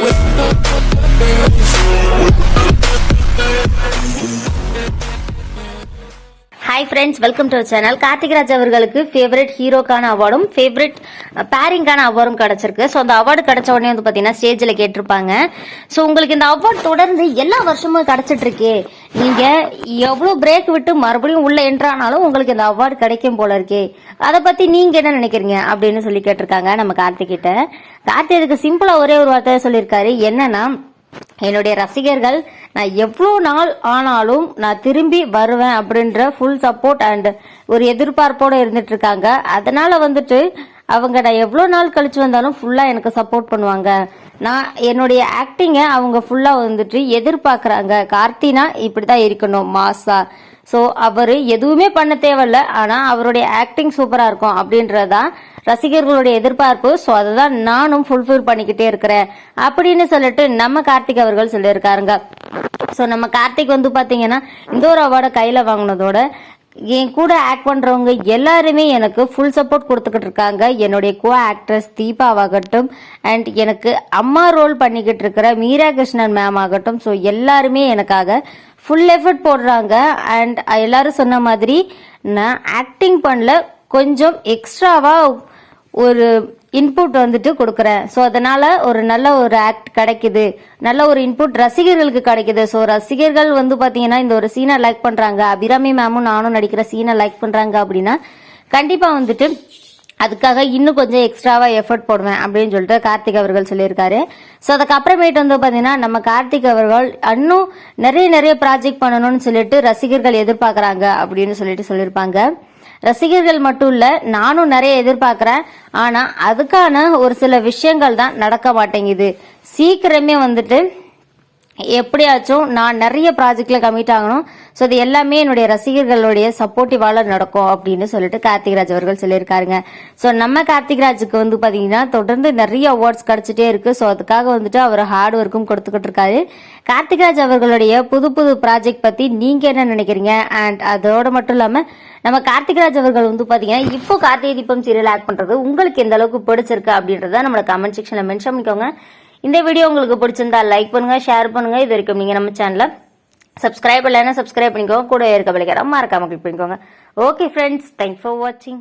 with no friends welcome to channel Karthikraj அவர்களுக்கு favourite ஹீரோக்கான அவார்டும் favourite பேரிங்கான அவார்டும் கிடச்சிருக்கு. So அந்த award கிடைச்ச உடனே வந்து பார்த்தீங்கன்னா ஸ்டேஜில் கேட்டிருப்பாங்க. ஸோ உங்களுக்கு இந்த அவார்டு தொடர்ந்து எல்லா வருஷமும் கிடச்சிட்ருக்கே இருக்கே எவ்வளோ பிரேக் விட்டு மறுபடியும் உள்ளே என்ட்ரானாலும் உங்களுக்கு இந்த அவார்டு கிடைக்கும் போல இருக்கே. அதை பற்றி நீங்கள் என்ன நினைக்கிறீங்க அப்படின்னு சொல்லி கேட்டிருக்காங்க நம்ம கார்த்திகிட்ட கிட்ட. சிம்பிளாக அதுக்கு ஒரே ஒரு வார்த்தையை சொல்லியிருக்காரு. என்னன்னா என்னுடைய ரசிகர்கள் நான் எவ்வளோ நாள் ஆனாலும் நான் திரும்பி வருவேன் அப்படின்ற ஃபுல் சப்போர்ட் அண்ட் ஒரு எதிர்பார்ப்போடு இருந்துட்டு இருக்காங்க. அதனால வந்துட்டு அவங்க நான் எவ்வளோ நாள் கழிச்சு வந்தாலும் ஃபுல்லாக எனக்கு சப்போர்ட் பண்ணுவாங்க. நான் என்னுடைய ஆக்டிங்கை அவங்க ஃபுல்லாக வந்துட்டு எதிர்பார்க்குறாங்க. கார்த்தினா இப்படி தான் இருக்கணும் மாசா. ஸோ அவர் எதுவுமே பண்ண தேவையில்ல. ஆனால் அவருடைய ஆக்டிங் சூப்பராக இருக்கும் அப்படின்றதான் ரசிகர்களுடைய எதிர்பார்ப்பு. ஸோ அதை தான் நானும் ஃபுல்ஃபில் பண்ணிக்கிட்டே இருக்கிறேன். அப்படின்னு சொல்லிட்டு நம்ம கார்த்திக் அவர்கள் சொல்லியிருக்காருங்க. ஸோ நம்ம கார்த்திக் வந்து பார்த்தீங்கன்னா இந்த ஒரு அவார்டை கையில் வாங்கினதோட என் கூட ஆக்ட் பண்றவங்க எல்லாருமே எனக்கு ஃபுல் சப்போர்ட் கொடுத்துக்கிட்டு இருக்காங்க. என்னுடைய கோ ஆக்ட்ரஸ் தீபாவாகட்டும் அண்ட் எனக்கு அம்மா ரோல் பண்ணிக்கிட்டு இருக்கிற மீரா கிருஷ்ணன் மேம் ஆகட்டும். ஸோ எல்லாருமே எனக்காக ஃபுல் எஃபர்ட் போடுறாங்க. அண்ட் எல்லாரும் சொன்ன மாதிரி நான் ஆக்டிங் பண்ணல. கொஞ்சம் எக்ஸ்ட்ராவா ஒரு இன்புட் வந்துட்டு கொடுக்குறேன். ஸோ அதனால ஒரு நல்ல ஒரு ஆக்ட் கிடைக்குது. நல்ல ஒரு இன்புட் ரசிகர்களுக்கு கிடைக்குது. ஸோ ரசிகர்கள் வந்து பார்த்தீங்கன்னா இந்த ஒரு சீனை லைக் பண்ணுறாங்க அபிராமி மேமும் நானும் நடிக்கிற சீனை லைக் பண்ணுறாங்க அப்படின்னா கண்டிப்பாக வந்துட்டு அதுக்காக இன்னும் கொஞ்சம் எக்ஸ்ட்ராவா எஃபர்ட் போடுவேன் அப்படின்னு சொல்லிட்டு கார்த்திக் அவர்கள் சொல்லியிருக்காரு. ஸோ அதுக்கப்புறமேட்டு வந்து பார்த்தீங்கன்னா நம்ம கார்த்திக் அவர்கள் இன்னும் நிறைய நிறைய ப்ராஜெக்ட் பண்ணணும்னு சொல்லிட்டு ரசிகர்கள் எதிர்பார்க்குறாங்க அப்படின்னு சொல்லிட்டு சொல்லியிருப்பாங்க. ரசிகர்கள் மட்டும் இல்லை நானும் நிறைய எதிர்பார்க்குறேன். ஆனால் அதுக்கான ஒரு சில விஷயங்கள் தான் நடக்க மாட்டேங்குது. சீக்கிரமே வந்துட்டு எப்படியாச்சும் நான் நிறைய ப்ராஜெக்ட்ல கமிட் ஆகணும். ஸோ இது எல்லாமே என்னுடைய ரசிகர்களுடைய சப்போர்ட்டிவால நடக்கும் அப்படின்னு சொல்லிட்டு கார்த்திக்ராஜ் அவர்கள் சொல்லியிருக்காருங்க. ஸோ நம்ம கார்த்திக்ராஜுக்கு வந்து பாத்தீங்கன்னா தொடர்ந்து நிறைய அவார்ட்ஸ் கிடைச்சிட்டே இருக்கு. ஸோ அதுக்காக வந்துட்டு அவர் ஹார்ட் ஒர்க்கும் கொடுத்துக்கிட்டு இருக்காரு. கார்த்திக்ராஜ் அவர்களுடைய புது புது ப்ராஜெக்ட் பத்தி நீங்க என்ன நினைக்கிறீங்க? அண்ட் அதோட மட்டும் இல்லாம நம்ம கார்த்திக்ராஜ் அவர்கள் வந்து பாத்தீங்கன்னா இப்போ கார்த்திகை தீபம் சீரியல் ஆக்ட் பண்றது உங்களுக்கு எந்த அளவுக்கு பிடிச்சிருக்கு அப்படின்றத நம்மளோட கமெண்ட் செக்ஷன்ல மென்ஷன் பண்ணிக்கோங்க. இந்த வீடியோ உங்களுக்கு பிடிச்சிருந்தா லைக் பண்ணுங்க ஷேர் பண்ணுங்க. இது வரைக்கும் நீங்க நம்ம சேனலில் சப்ஸ்கிரைப் இல்லைன்னா சப்ஸ்கிரைப் பண்ணிக்கோங்க. கூட இருக்க பிள்ளைக்கிற மறக்காம கிளிக் பண்ணிக்கோங்க. ஓகே ஃப்ரெண்ட்ஸ் தேங்க்ஸ் ஃபார் வாட்சிங்